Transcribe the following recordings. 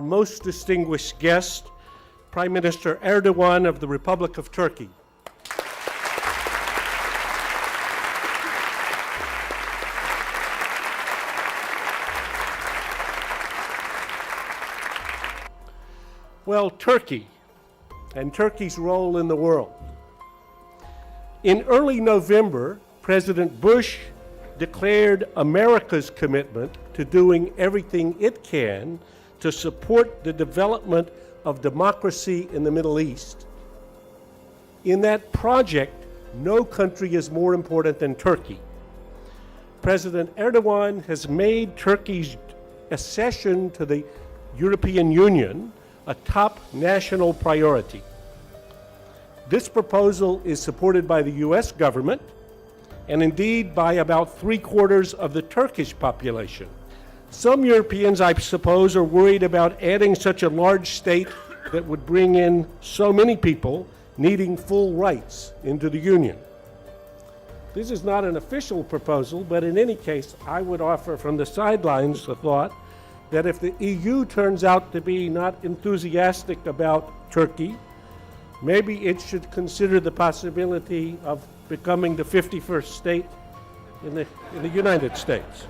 most distinguished guest, Prime Minister Erdogan of the Republic of Turkey. Well, Turkey and Turkey's role in the world. In early November, President Bush declared America's commitment to doing everything it can to support the development of democracy in the Middle East. In that project, no country is more important than Turkey. President Erdogan has made Turkey's accession to the European Union a top national priority. This proposal is supported by the U.S. government and indeed by about three quarters of the Turkish population. Some Europeans, I suppose, are worried about adding such a large state that would bring in so many people needing full rights into the Union. This is not an official proposal, but in any case, I would offer from the sidelines the thought that if the EU turns out to be not enthusiastic about Turkey, maybe it should consider the possibility of becoming the 51st state in the, in the United States.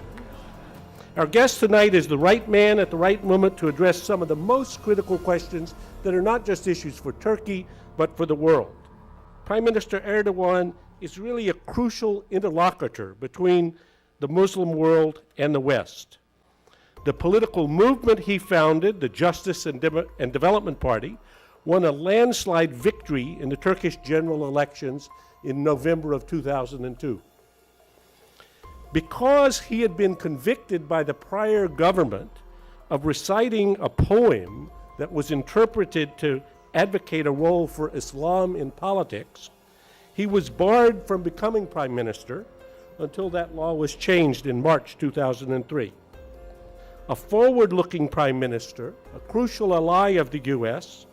Our guest tonight is the right man at the right moment to address some of the most critical questions that are not just issues for Turkey, but for the world. Prime Minister Erdogan is really a crucial interlocutor between the Muslim world and the West. The political movement he founded, the Justice and, Dem- and Development Party, won a landslide victory in the Turkish general elections in November of 2002. Because he had been convicted by the prior government of reciting a poem that was interpreted to advocate a role for Islam in politics, he was barred from becoming prime minister until that law was changed in March 2003 a forward looking prime minister, a crucial ally of the U.S.,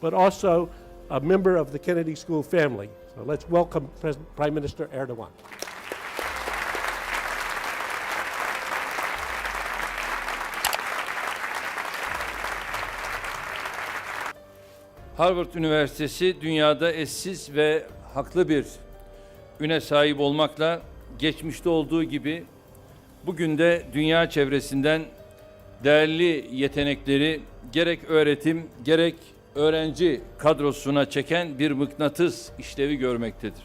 but also a member of the Kennedy School family. So let's welcome Pres- Prime Minister Erdogan. Harvard Üniversitesi dünyada eşsiz ve haklı bir üne sahip olmakla geçmişte olduğu gibi bugün de dünya çevresinden değerli yetenekleri gerek öğretim gerek öğrenci kadrosuna çeken bir mıknatıs işlevi görmektedir.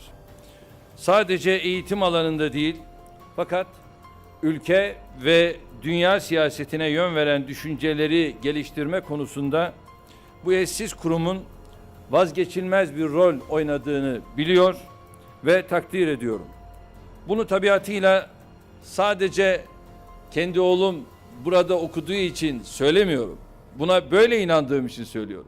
Sadece eğitim alanında değil fakat ülke ve dünya siyasetine yön veren düşünceleri geliştirme konusunda bu eşsiz kurumun vazgeçilmez bir rol oynadığını biliyor ve takdir ediyorum. Bunu tabiatıyla sadece kendi oğlum burada okuduğu için söylemiyorum. Buna böyle inandığım için söylüyorum.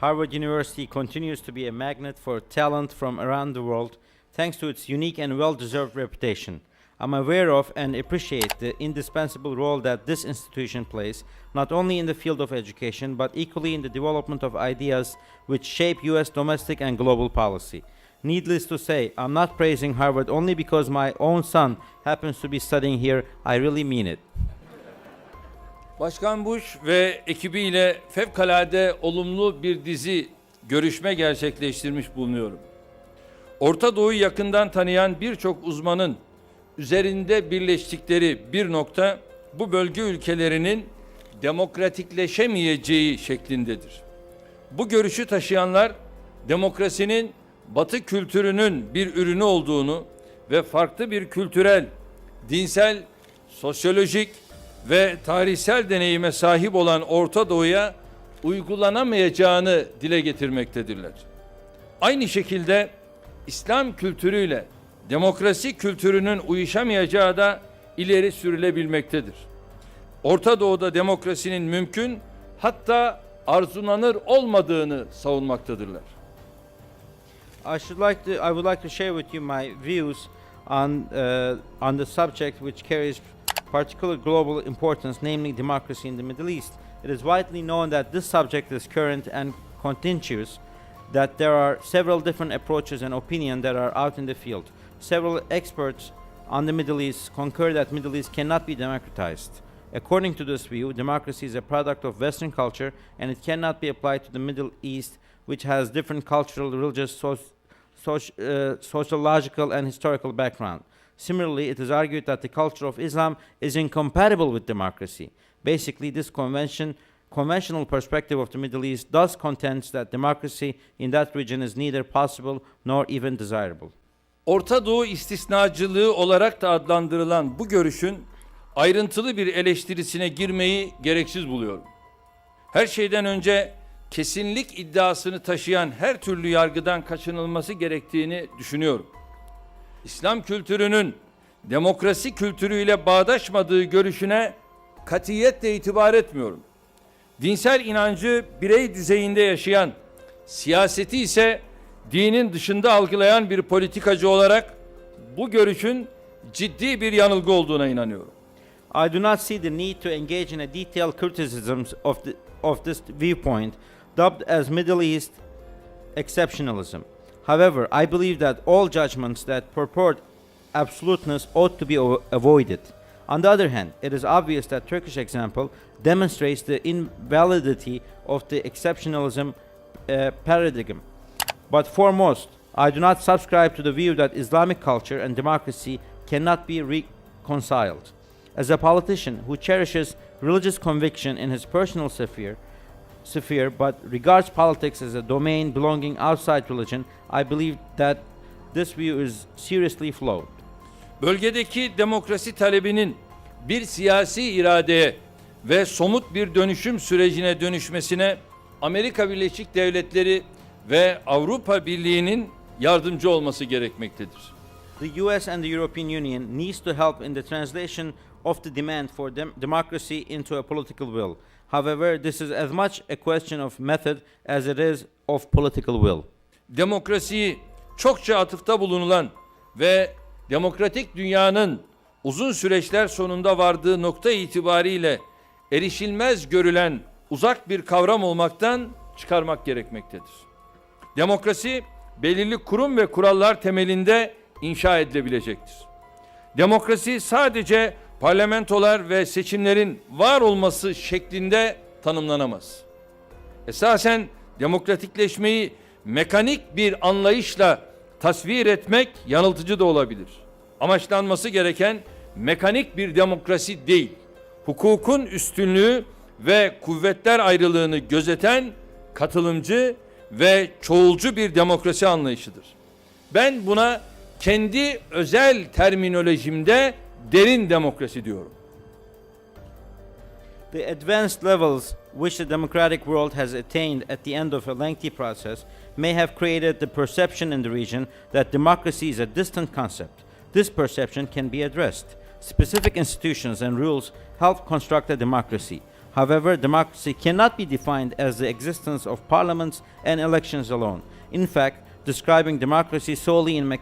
Harvard University continues to be a magnet for talent from around the world thanks to its unique and well deserved reputation. I'm aware of and appreciate the indispensable role that this institution plays, not only in the field of education, but equally in the development of ideas which shape US domestic and global policy. Needless to say, I'm not praising Harvard only because my own son happens to be studying here. I really mean it. Başkan Bush ve ekibiyle fevkalade olumlu bir dizi görüşme gerçekleştirmiş bulunuyorum. Orta Doğu'yu yakından tanıyan birçok uzmanın üzerinde birleştikleri bir nokta bu bölge ülkelerinin demokratikleşemeyeceği şeklindedir. Bu görüşü taşıyanlar demokrasinin Batı kültürünün bir ürünü olduğunu ve farklı bir kültürel, dinsel, sosyolojik ve tarihsel deneyime sahip olan Orta Doğu'ya uygulanamayacağını dile getirmektedirler. Aynı şekilde İslam kültürüyle demokrasi kültürünün uyuşamayacağı da ileri sürülebilmektedir. Orta Doğu'da demokrasinin mümkün hatta arzulanır olmadığını savunmaktadırlar. I should like to. I would like to share with you my views on uh, on the subject which carries particular global importance, namely democracy in the Middle East. It is widely known that this subject is current and contentious. That there are several different approaches and opinions that are out in the field. Several experts on the Middle East concur that Middle East cannot be democratized. According to this view, democracy is a product of Western culture and it cannot be applied to the Middle East, which has different cultural, religious, soc- soc- uh, sociological, and historical background. Similarly, it is argued that the culture of Islam is incompatible with democracy. Basically, this convention, conventional perspective of the Middle East does contends that democracy in that region is neither possible nor even desirable. Orta Doğu istisnacılığı olarak da adlandırılan bu görüşün ayrıntılı bir eleştirisine girmeyi gereksiz buluyorum. Her şeyden önce kesinlik iddiasını taşıyan her türlü yargıdan kaçınılması gerektiğini düşünüyorum. İslam kültürünün demokrasi kültürüyle bağdaşmadığı görüşüne katiyetle itibar etmiyorum. Dinsel inancı birey düzeyinde yaşayan, siyaseti ise dinin dışında algılayan bir politikacı olarak bu görüşün ciddi bir yanılgı olduğuna inanıyorum. I do not see the need to engage in a detailed criticism of, the, of this viewpoint, dubbed as Middle East exceptionalism. However, I believe that all judgments that purport absoluteness ought to be avoided. On the other hand, it is obvious that Turkish example demonstrates the invalidity of the exceptionalism uh, paradigm. But foremost, I do not subscribe to the view that Islamic culture and democracy cannot be reconciled. As a politician who cherishes religious conviction in his personal sphere, sphere but regards politics as a domain belonging outside religion, I believe that this view is seriously flawed. Bölgedeki demokrasi talebinin bir siyasi iradeye ve somut bir dönüşüm sürecine dönüşmesine Amerika Birleşik Devletleri ve Avrupa Birliği'nin yardımcı olması gerekmektedir. The US and the European Union needs to help in the translation of the demand for dem- democracy into a political will. However, this is as much a question of method as it is of political will. demokrasiyi çokça atıfta bulunulan ve demokratik dünyanın uzun süreçler sonunda vardığı nokta itibariyle erişilmez görülen uzak bir kavram olmaktan çıkarmak gerekmektedir. Demokrasi belirli kurum ve kurallar temelinde inşa edilebilecektir. Demokrasi sadece parlamentolar ve seçimlerin var olması şeklinde tanımlanamaz esasen demokratikleşmeyi mekanik bir anlayışla tasvir etmek yanıltıcı da olabilir. Amaçlanması gereken mekanik bir demokrasi değil, hukukun üstünlüğü ve kuvvetler ayrılığını gözeten katılımcı ve çoğulcu bir demokrasi anlayışıdır. Ben buna kendi özel terminolojimde derin demokrasi diyorum. The advanced levels which the democratic world has attained at the end of a lengthy process may have created the perception in the region that democracy is a distant concept. This perception can be addressed. Specific institutions and rules help construct a democracy. However, democracy cannot be defined as the existence of parliaments and elections alone. In fact, describing democracy solely in mech-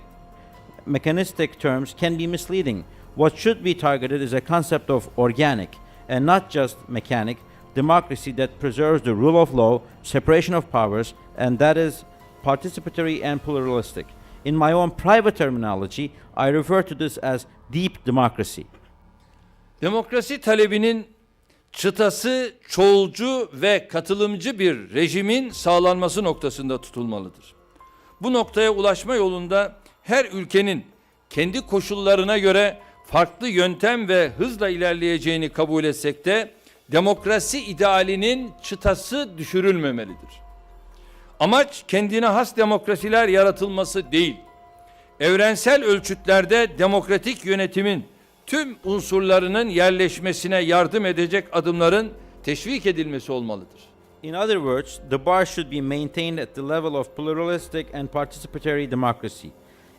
mechanistic terms can be misleading. What should be targeted is a concept of organic and not just mechanic democracy that preserves the rule of law, separation of powers, and that is participatory and pluralistic. In my own private terminology, I refer to this as deep democracy. Demokrasi talebinin çıtası çoğulcu ve katılımcı bir rejimin sağlanması noktasında tutulmalıdır. Bu noktaya ulaşma yolunda her ülkenin kendi koşullarına göre farklı yöntem ve hızla ilerleyeceğini kabul etsek de demokrasi idealinin çıtası düşürülmemelidir. Amaç kendine has demokrasiler yaratılması değil. Evrensel ölçütlerde demokratik yönetimin tüm unsurlarının yerleşmesine yardım edecek adımların teşvik edilmesi olmalıdır. In other words, the bar should be maintained at the level of pluralistic and participatory democracy.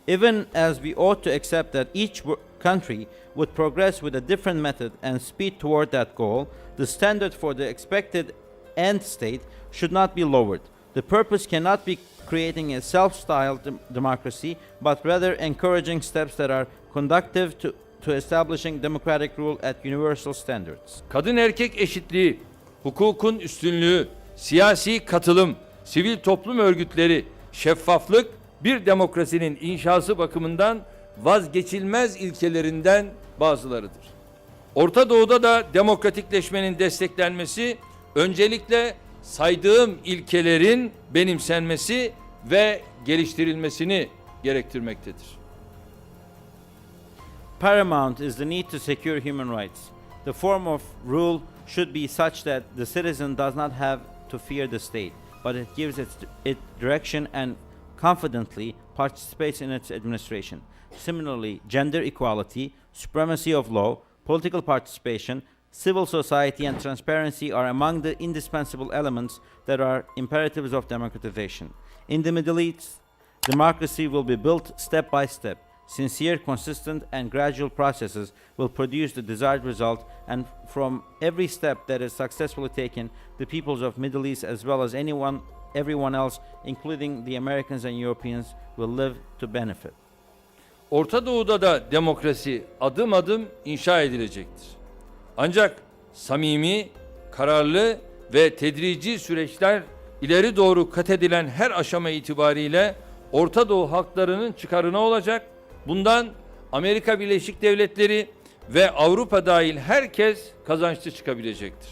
Even as we ought to accept that each country would progress with a different method and speed toward that goal, the standard for the expected end state should not be lowered. The purpose cannot be creating a self styled dem- democracy, but rather encouraging steps that are conductive to, to establishing democratic rule at universal standards. Kadın erkek eşitliği, hukukun üstünlüğü, siyasi katılım, sivil toplum örgütleri, şeffaflık bir demokrasinin inşası bakımından vazgeçilmez ilkelerinden bazılarıdır. Orta Doğu'da da demokratikleşmenin desteklenmesi öncelikle saydığım ilkelerin benimsenmesi ve geliştirilmesini gerektirmektedir. Paramount is the need to secure human rights. The form of rule should be such that the citizen does not have to fear the state, but it gives it, direction and confidently participates in its administration. Similarly, gender equality, supremacy of law, political participation, civil society, and transparency are among the indispensable elements that are imperatives of democratization. In the Middle East, democracy will be built step by step. Sincere, consistent, and gradual processes will produce the desired result, and from every step that is successfully taken, the peoples of Middle East, as well as anyone, everyone else, including the Americans and Europeans, will live to benefit. Orta Doğu'da da demokrasi adım adım inşa edilecektir. Ancak samimi, kararlı ve tedrici süreçler ileri doğru kat edilen her aşama itibariyle Orta Doğu halklarının çıkarına olacak. Bundan Amerika Birleşik Devletleri ve Avrupa dahil herkes kazançlı çıkabilecektir.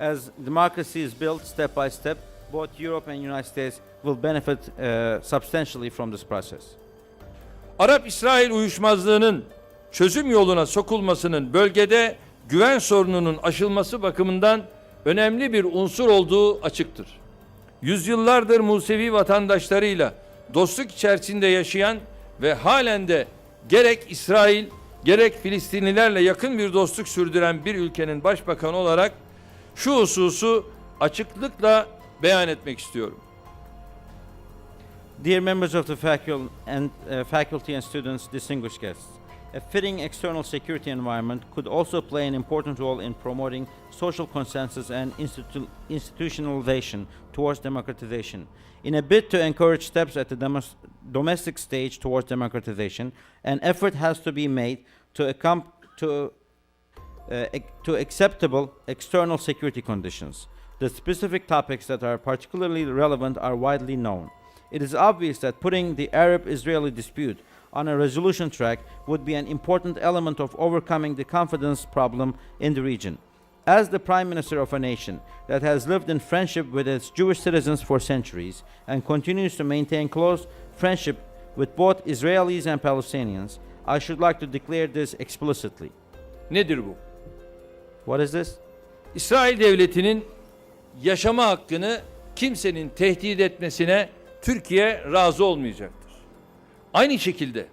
As democracy is built step by step, both Europe and United States will benefit uh, substantially from this process. Arap-İsrail uyuşmazlığının çözüm yoluna sokulmasının bölgede güven sorununun aşılması bakımından önemli bir unsur olduğu açıktır. Yüzyıllardır Musevi vatandaşlarıyla dostluk içerisinde yaşayan ve halen de gerek İsrail gerek Filistinlilerle yakın bir dostluk sürdüren bir ülkenin başbakanı olarak şu hususu açıklıkla beyan etmek istiyorum. Dear members of the facul- and, uh, faculty and students, distinguished guests, a fitting external security environment could also play an important role in promoting social consensus and institu- institutionalization towards democratization. In a bid to encourage steps at the domestic stage towards democratization, an effort has to be made to, to uh, to acceptable external security conditions. The specific topics that are particularly relevant are widely known. It is obvious that putting the Arab Israeli dispute on a resolution track would be an important element of overcoming the confidence problem in the region. As the Prime Minister of a nation that has lived in friendship with its Jewish citizens for centuries and continues to maintain close friendship with both Israelis and Palestinians, I should like to declare this explicitly. Nedir bu? What is this? İsrail devletinin yaşama hakkını kimsenin tehdit etmesine Türkiye razı olmayacaktır. Aynı şekilde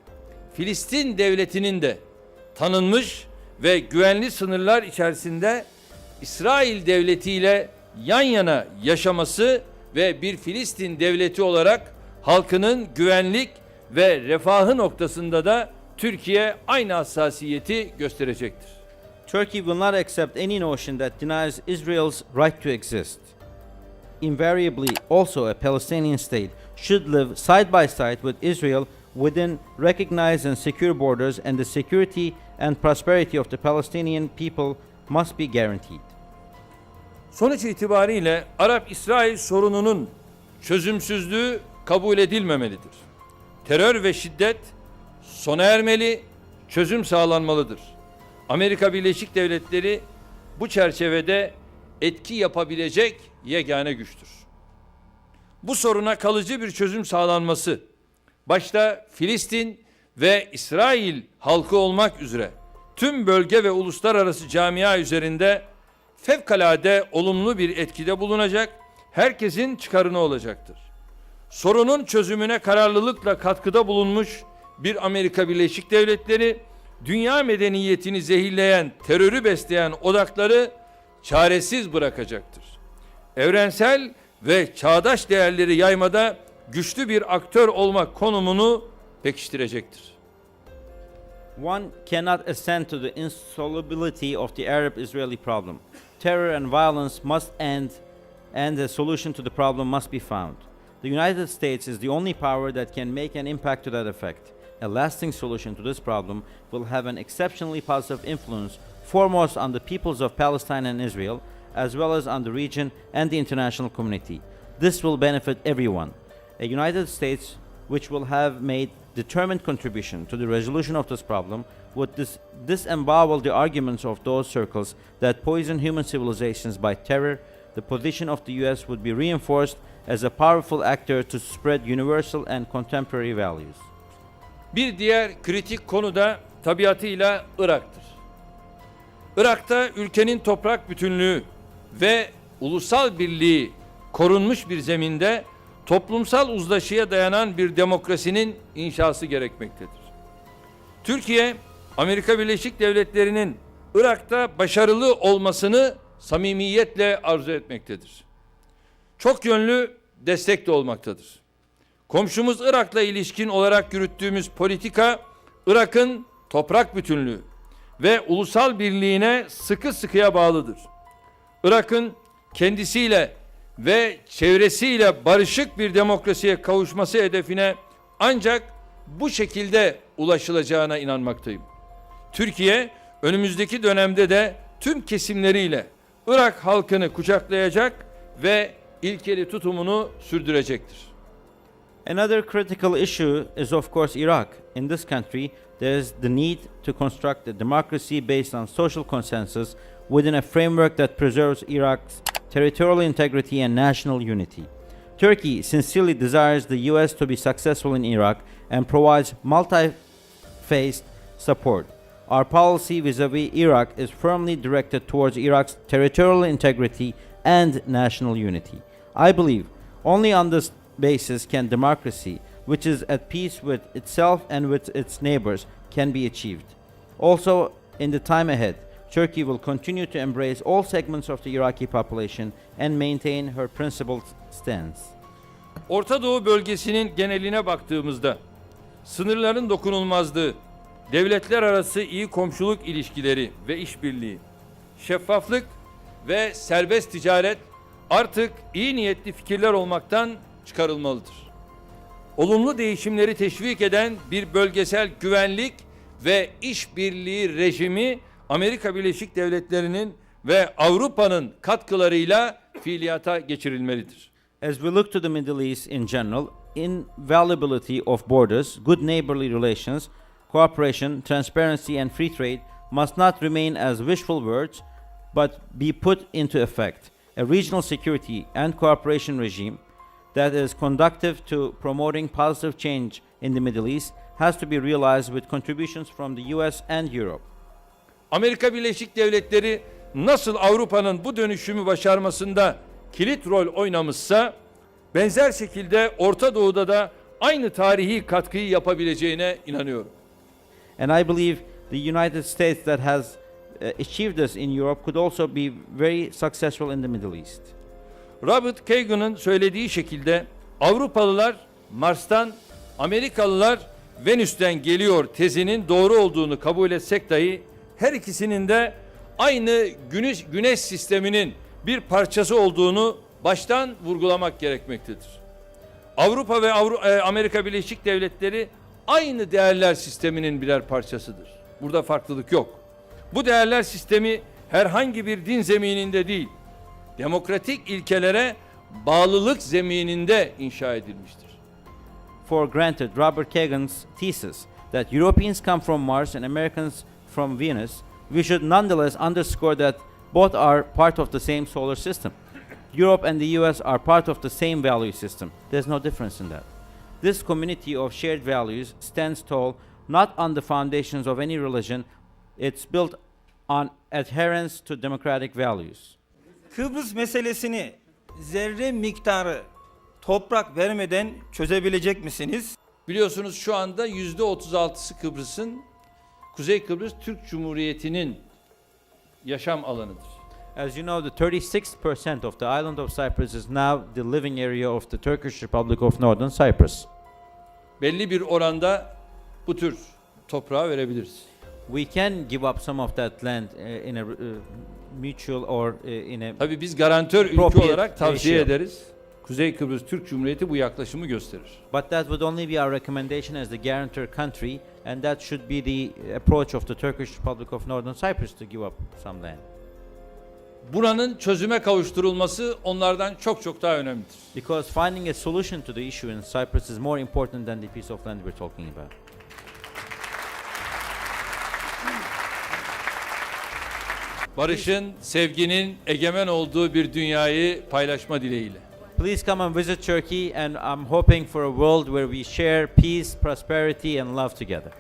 Filistin devletinin de tanınmış ve güvenli sınırlar içerisinde İsrail devletiyle yan yana yaşaması ve bir Filistin devleti olarak halkının güvenlik ve refahı noktasında da Türkiye aynı hassasiyeti gösterecektir. Turkey will not accept any notion that denies Israel's right to exist. Invariably, also, a Palestinian state should live side by side with Israel within recognized and secure borders, and the security and prosperity of the Palestinian people must be guaranteed. Sonuç itibariyle Arap-İsrail sorununun çözümsüzlüğü kabul edilmemelidir. Terör ve şiddet sona ermeli, çözüm sağlanmalıdır. Amerika Birleşik Devletleri bu çerçevede etki yapabilecek yegane güçtür. Bu soruna kalıcı bir çözüm sağlanması, başta Filistin ve İsrail halkı olmak üzere tüm bölge ve uluslararası camia üzerinde fevkalade olumlu bir etkide bulunacak, herkesin çıkarına olacaktır. Sorunun çözümüne kararlılıkla katkıda bulunmuş bir Amerika Birleşik Devletleri, dünya medeniyetini zehirleyen, terörü besleyen odakları çaresiz bırakacaktır. Evrensel ve çağdaş değerleri yaymada güçlü bir aktör olmak konumunu pekiştirecektir. One cannot assent to the insolubility of the Arab Israeli problem. Terror and violence must end, and a solution to the problem must be found. The United States is the only power that can make an impact to that effect. A lasting solution to this problem will have an exceptionally positive influence, foremost on the peoples of Palestine and Israel, as well as on the region and the international community. This will benefit everyone. A United States which will have made determined contribution to the resolution of this problem would dis- disembowel the arguments of those circles that poison human civilizations by terror. The position of the US would be reinforced as a powerful actor to spread universal and contemporary values. Bir diğer kritik konu da tabiatıyla Irak'tır. Irak'ta ülkenin toprak bütünlüğü ve ulusal birliği korunmuş bir zeminde toplumsal uzlaşıya dayanan bir demokrasinin inşası gerekmektedir. Türkiye, Amerika Birleşik Devletleri'nin Irak'ta başarılı olmasını samimiyetle arzu etmektedir. Çok yönlü destek de olmaktadır. Komşumuz Irak'la ilişkin olarak yürüttüğümüz politika, Irak'ın toprak bütünlüğü ve ulusal birliğine sıkı sıkıya bağlıdır. Irak'ın kendisiyle ve çevresiyle barışık bir demokrasiye kavuşması hedefine ancak bu şekilde ulaşılacağına inanmaktayım. Türkiye önümüzdeki dönemde de tüm kesimleriyle Irak halkını kucaklayacak ve ilkeli tutumunu sürdürecektir. Another critical issue is, of course, Iraq. In this country, there is the need to construct a democracy based on social consensus within a framework that preserves Iraq's territorial integrity and national unity. Turkey sincerely desires the US to be successful in Iraq and provides multi faced support. Our policy vis a vis Iraq is firmly directed towards Iraq's territorial integrity and national unity. I believe only on this basis can democracy, which is at peace with itself and with its neighbors, can be achieved. Also, in the time ahead, Turkey will continue to embrace all segments of the Iraqi population and maintain her principled stance. Orta Doğu bölgesinin geneline baktığımızda sınırların dokunulmazlığı, devletler arası iyi komşuluk ilişkileri ve işbirliği, şeffaflık ve serbest ticaret artık iyi niyetli fikirler olmaktan çıkarılmalıdır. Olumlu değişimleri teşvik eden bir bölgesel güvenlik ve işbirliği rejimi Amerika Birleşik Devletleri'nin ve Avrupa'nın katkılarıyla fiiliyata geçirilmelidir. As we look to the Middle East in general, invaluability of borders, good neighborly relations, cooperation, transparency, and free trade must not remain as wishful words, but be put into effect. A regional security and cooperation regime that is conducive to promoting positive change in the Middle East has to be realized with contributions from the US and Europe. Amerika Birleşik Devletleri nasıl Avrupa'nın bu dönüşümü başarmasında kilit rol oynamışsa benzer şekilde Orta Doğu'da da aynı tarihi katkıyı yapabileceğine inanıyorum. And I believe the United States that has uh, achieved this in Europe could also be very successful in the Middle East. Robert Kagan'ın söylediği şekilde Avrupalılar Mars'tan, Amerikalılar Venüs'ten geliyor tezinin doğru olduğunu kabul etsek dahi her ikisinin de aynı güneş, güneş sisteminin bir parçası olduğunu baştan vurgulamak gerekmektedir. Avrupa ve Avru- e, Amerika Birleşik Devletleri aynı değerler sisteminin birer parçasıdır. Burada farklılık yok. Bu değerler sistemi herhangi bir din zemininde değil, demokratik ilkelere bağlılık zemininde inşa edilmiştir. For granted, Robert Kagan's thesis that Europeans come from Mars and Americans from Venus, we should nonetheless underscore that both are part of the same solar system. Europe and the US are part of the same value system. There's no difference in that. This community of shared values stands tall not on the foundations of any religion, it's built on adherence to democratic values. Kıbrıs meselesini zerre miktarı toprak vermeden çözebilecek misiniz? Biliyorsunuz şu anda yüzde 36'sı Kıbrıs'ın Kuzey Kıbrıs Türk Cumhuriyeti'nin yaşam alanıdır. As you know, the 36% of the island of Cyprus is now the living area of the Turkish Republic of Northern Cyprus. Belli bir oranda bu tür toprağı verebiliriz. We can give up some of that land uh, in a uh, mutual or uh, in a Tabii biz garantör ülke olarak tavsiye ratio. ederiz. Kuzey Kıbrıs Türk Cumhuriyeti bu yaklaşımı gösterir. but that would only be our recommendation as the guarantor country and that should be the approach of the Turkish Republic of Northern Cyprus to give up some land. buranın çözüme kavuşturulması onlardan çok çok daha önemlidir. Because finding a solution to the issue in Cyprus is more important than the piece of land we're talking about. Barışın, sevginin egemen olduğu bir dünyayı paylaşma dileğiyle. Please come and visit Turkey, and I'm hoping for a world where we share peace, prosperity, and love together.